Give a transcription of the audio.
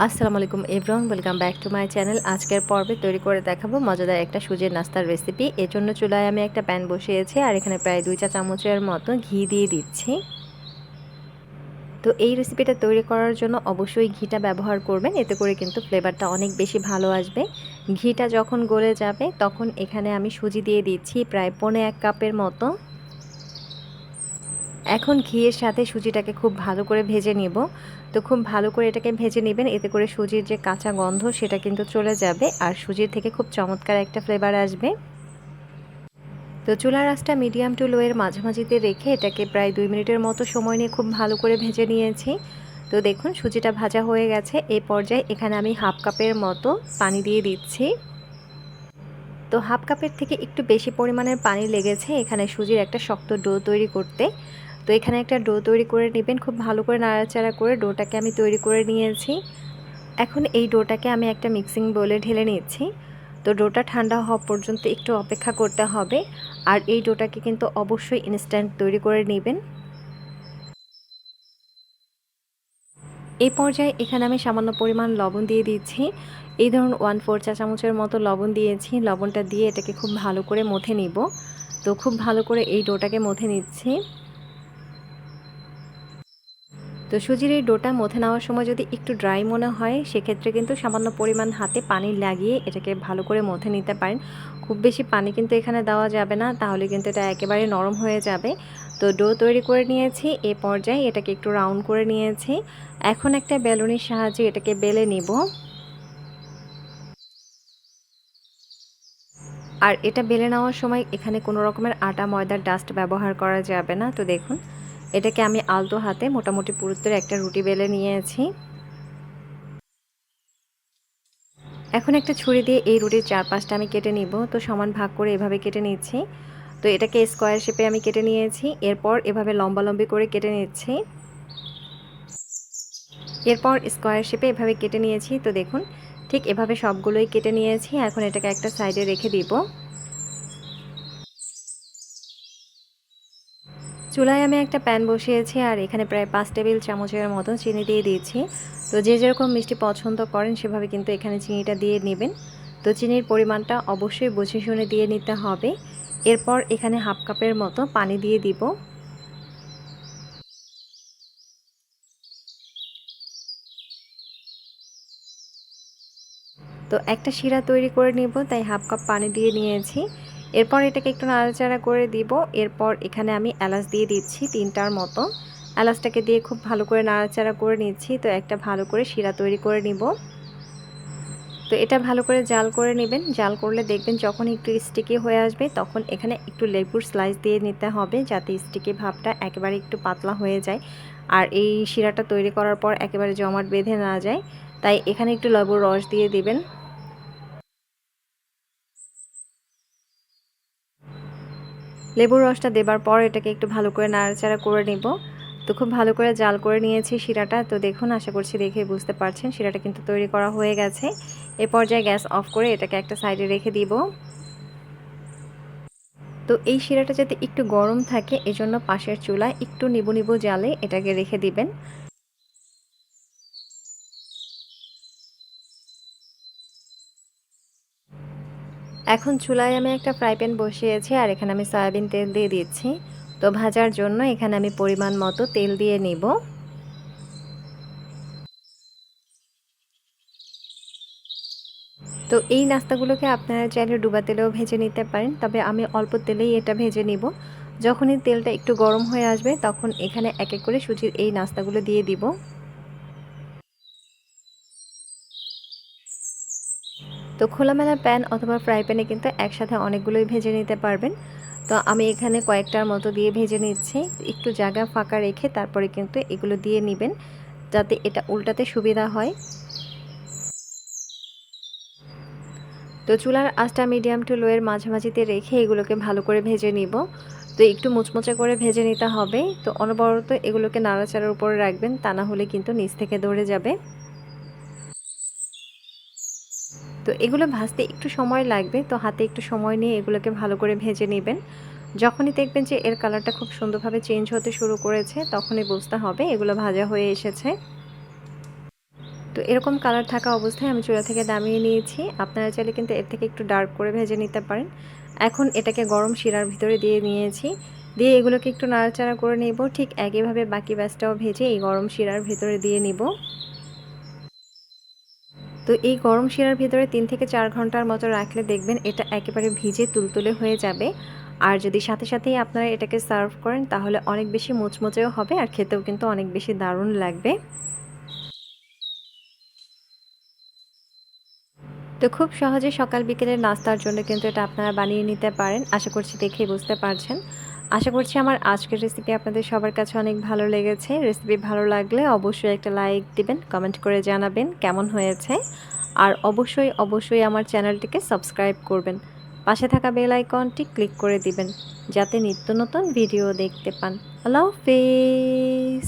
আসসালামু আলাইকুম, everyone, welcome back to my channel. আজকের পর্বে তৈরি করে দেখাবো মজাদার একটা সুজির নাস্তার রেসিপি এর জন্য চুলায় আমি একটা প্যান বসিয়েছি আর এখানে প্রায় দুই চা চামচের মতো ঘি দিয়ে দিচ্ছি। তো এই রেসিপিটা তৈরি করার জন্য অবশ্যই ঘিটা ব্যবহার করবেন, এতে করে কিন্তু ফ্লেভারটা অনেক বেশি ভালো আসবে। ঘিটা যখন গলে যাবে, তখন এখানে আমি সুজি দিয়ে দিচ্ছি প্রায় পৌনে এক কাপের মতো। এখন ঘিয়ের সাথে সুজিটাকে খুব ভালো করে ভেজে নিব। তো খুব ভালো করে এটাকে ভেজে নেবেন, এতে করে সুজির যে কাঁচা গন্ধ সেটা কিন্তু চলে যাবে আর সুজির থেকে খুব চমৎকার একটা ফ্লেভার আসবে। তো চুলার আঁচটা মিডিয়াম টু লোয়ের মাঝামাঝিতে রেখে এটাকে প্রায় দুই মিনিটের মতো সময় নিয়ে খুব ভালো করে ভেজে নিয়েছি। তো দেখুন, সুজিটা ভাজা হয়ে গেছে। এই পর্যায়ে এখানে আমি হাফ কাপের মতো পানি দিয়ে দিচ্ছি। তো হাফ কাপের থেকে একটু বেশি পরিমাণের পানি লেগেছে এখানে সুজির একটা শক্ত ডো তৈরি করতে। তো এখানে একটা ডো তৈরি করে নেবেন, খুব ভালো করে নাড়াচাড়া করে ডোটাকে আমি তৈরি করে নিয়েছি। এখন এই ডোটাকে আমি একটা মিক্সিং বোলে ঢেলে নিচ্ছি। তো ডোটা ঠান্ডা হওয়া পর্যন্ত একটু অপেক্ষা করতে হবে আর এই ডোটাকে কিন্তু অবশ্যই ইনস্ট্যান্ট তৈরি করে নেবেন। এই পর্যায়ে এখানে আমি সামান্য পরিমাণ লবণ দিয়ে দিচ্ছি। এই ধরুন ওয়ান ফোর চা চামচের মতো লবণ দিয়েছি। লবণটা দিয়ে এটাকে খুব ভালো করে মথে নিব। তো খুব ভালো করে এই ডোটাকে মথে নিচ্ছি। তো সুজির এই ডোটা মথে নেওয়ার সময় যদি একটু ড্রাই মনে হয়, সেক্ষেত্রে কিন্তু সামান্য পরিমাণ হাতে পানি লাগিয়ে এটাকে ভালো করে মথে নিতে পারেন। খুব বেশি পানি কিন্তু এখানে দেওয়া যাবে না, তাহলে কিন্তু এটা একেবারে নরম হয়ে যাবে। তো ডো তৈরি করে নিয়েছি, এ পর্যায়ে এটাকে একটু রাউন্ড করে নিয়েছি। এখন একটা বেলুনির সাহায্যে এটাকে বেলে নিব। আর এটা বেলে নেওয়ার সময় এখানে কোনো রকমের আটা, ময়দার ডাস্ট ব্যবহার করা যাবে না, তো দেখুন। এটাকে আমি আলতো হাতে মোটামুটি পুরুত্বের একটা রুটি বেলে নিয়েছি। এখন একটা ছুরি দিয়ে এই রুটির চার পাঁচটা আমি কেটে নিব। তো সমান ভাগ করে এভাবে কেটে নিচ্ছি। তো এটাকে স্কোয়ার শেপে আমি কেটে নিয়েছি। এরপর এভাবে লম্বা লম্বি করে কেটে নিচ্ছি। এরপর স্কোয়ার শেপে এভাবে কেটে নিয়েছি। তো দেখুন, ঠিক এভাবে সবগুলোই কেটে নিয়েছি। এখন এটাকে একটা সাইডে রেখে দিব। চুলায় আমি একটা প্যান বসিয়েছি আর এখানে প্রায় পাঁচ টেবিল চামচের মতো চিনি দিয়ে দিয়েছি। তো যে যেরকম মিষ্টি পছন্দ করেন সেভাবে কিন্তু এখানে চিনিটা দিয়ে নেবেন। তো চিনির পরিমাণটা অবশ্যই বুঝে শুনে দিয়ে নিতে হবে। এরপর এখানে হাফ কাপের মতো পানি দিয়ে দিব। তো একটা শিরা তৈরি করে নিব, তাই হাফ কাপ পানি দিয়ে নিয়েছি। এরপর এটাকে একটু নাড়াচাড়া করে দিব। এরপর এখানে আমি এলাচ দিয়ে দিচ্ছি তিনটার মতো। এলাচটাকে দিয়ে খুব ভালো করে নাড়াচাড়া করে নিচ্ছি। তো একটা ভালো করে শিরা তৈরি করে নিব। তো এটা ভালো করে জাল করে নেবেন। জাল করলে দেখবেন যখন একটু স্টিকি হয়ে আসবে, তখন এখানে একটু লেবুর স্লাইস দিয়ে নিতে হবে যাতে স্টিকি ভাবটা একেবারে একটু পাতলা হয়ে যায়। আর এই শিরাটা তৈরি করার পর একেবারে জমাট বেঁধে না যায়। তাই এখানে একটু লেবুর রস দিয়ে দিবেন। লেবুর রসটা দেবার পর এটাকে একটু ভালো করে নাড়াচাড়া করে নিব। তো খুব ভালো করে জাল করে নিয়েছি শিরাটা। তো দেখুন, আশা করছি দেখে বুঝতে পারছেন, শিরাটা কিন্তু তৈরি করা হয়ে গেছে। এ পর্যায়ে গ্যাস অফ করে এটাকে একটা সাইডে রেখে দিব। তো এই শিরাটা যাতে একটু গরম থাকে, এজন্য পাশের চুলায় একটু নিবু নিবু জালে এটাকে রেখে দিবেন। এখন চুলায় আমি একটা ফ্রাই প্যান বসিয়েছি আর এখানে আমি সয়াবিন তেল দিয়ে দিচ্ছি। তো ভাজার জন্য এখানে আমি পরিমাণ মতো তেল দিয়ে নিব। তো এই নাস্তাগুলোকে আপনারা চাইলে ডুবা তেলেও ভেজে নিতে পারেন, তবে আমি অল্প তেলেই এটা ভেজে নিব। যখনই তেলটা একটু গরম হয়ে আসবে, তখন এখানে এক এক করে সুজির এই নাস্তাগুলো দিয়ে দিব। তো খোলামেলা প্যান অথবা ফ্রাই প্যানে কিন্তু একসাথে অনেকগুলোই ভেজে নিতে পারবেন। তো আমি এখানে কয়েকটার মতো দিয়ে ভেজে নিচ্ছি। একটু জায়গা ফাঁকা রেখে তারপরে কিন্তু এগুলো দিয়ে নেবেন যাতে এটা উল্টাতে সুবিধা হয়। তো চুলার আঁচটা মিডিয়াম টু লোয়ের মাঝামাঝিতে রেখে এগুলোকে ভালো করে ভেজে নিব। তো একটু মুচমুচে করে ভেজে নিতে হবে। তো অনবরত এগুলোকে নাড়াচাড়ার উপরে রাখবেন তা না হলে কিন্তু নিচ থেকে দৌড়ে যাবে। তো এগুলো ভাজতে একটু সময় লাগবে, তো হাতে একটু সময় নিয়ে এগুলোকে ভালো করে ভেজে নেবেন। যখনই দেখবেন যে এর কালারটা খুব সুন্দরভাবে চেঞ্জ হতে শুরু করেছে, তখনই বুঝতে হবে এগুলো ভাজা হয়ে এসেছে। তো এরকম কালার থাকা অবস্থায় আমি চুলা থেকে নামিয়ে নিয়েছি। আপনারা চাইলে কিন্তু এর থেকে একটু ডার্ক করে ভেজে নিতে পারেন। এখন এটাকে গরম শিরার ভিতরে দিয়ে নিয়েছি। দিয়ে এগুলোকে একটু নাড়াচাড়া করে নেব। ঠিক একইভাবে বাকি ব্যাসটাও ভেজে এই গরম শিরার ভিতরে দিয়ে নিব। তো এই গরম শিরার ভিতরে তিন থেকে চার ঘণ্টার মতো রাখলে দেখবেন এটা একেবারে ভিজে তুলতুলে হয়ে যাবে। আর যদি সাথে সাথেই আপনারা এটাকে সার্ভ করেন, তাহলে অনেক বেশি মুচমুচেও হবে আর খেতেও কিন্তু অনেক বেশি দারুণ লাগবে। তো খুব সহজে সকাল বিকেলের নাস্তার জন্য কিন্তু এটা আপনারা বানিয়ে নিতে পারেন। আশা করছি দেখেই বুঝতে পারছেন। আশা করছি আমার আজকের রেসিপি আপনাদের সবার কাছে অনেক ভালো লেগেছে। রেসিপি ভালো লাগলে অবশ্যই একটা লাইক দিবেন কমেন্ট করে জানাবেন কেমন হয়েছে। আর অবশ্যই অবশ্যই আমার চ্যানেলটিকে সাবস্ক্রাইব করবেন। পাশে থাকা বেল আইকনটি ক্লিক করে দিবেন, যাতে নিত্য নতুন ভিডিও দেখতে পান। আল্লাহ হাফিজ!